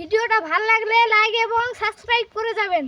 ভিডিওটা ভালো লাগলে লাইক এবং সাবস্ক্রাইব করে যাবেন।